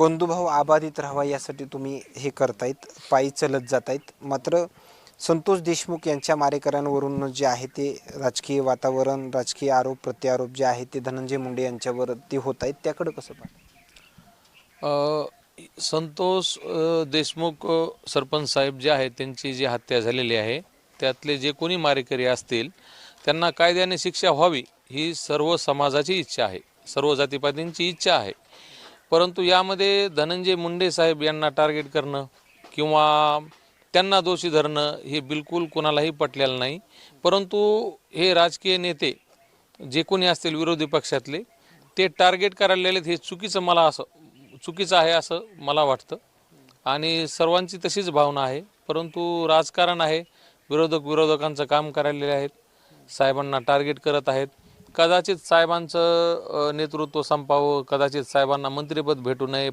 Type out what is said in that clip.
बंधुभाव आबाधित राहावा यासाठी तुम्ही हे करतायत पायी चलत जातायत. मात्र संतोष देशमुख यांच्या मारेकऱ्यांवरून जे आहे ते राजकीय वातावरण राजकीय आरोप प्रत्यारोप जे आहे ते धनंजय मुंडे यांच्यावर ते होत आहेत त्याकडं कसं पाहत संतोष देशमुख सरपंच साहेब जे आहेत त्यांची जी हत्या झालेली आहे त्यातले जे कोणी मारेकरी असतील त्यांना कायद्याने शिक्षा व्हावी ही सर्व समाजाची इच्छा आहे. सर्व जातीपातींची इच्छा आहे. परंतु यामध्ये धनंजय मुंडे साहेब यांना टार्गेट करणं किंवा त्यांना दोषी धरणं हे बिलकुल कोणालाही पटलेलं नाही. परंतु हे राजकीय नेते जे कोणी असतील विरोधी पक्षातले ते टार्गेट करायला हे चुकीचं मला असं चुकीचं आहे असं मला वाटतं. आणि सर्वांची तशीच भावना आहे. परंतु राजकारण आहे. विरोधक विरोधकांचं काम करायलेले आहेत. साहेबांना टार्गेट करत आहेत. कदाचित साहेबांचं नेतृत्व संपावं कदाचित साहेबांना मंत्रिपद भेटू नये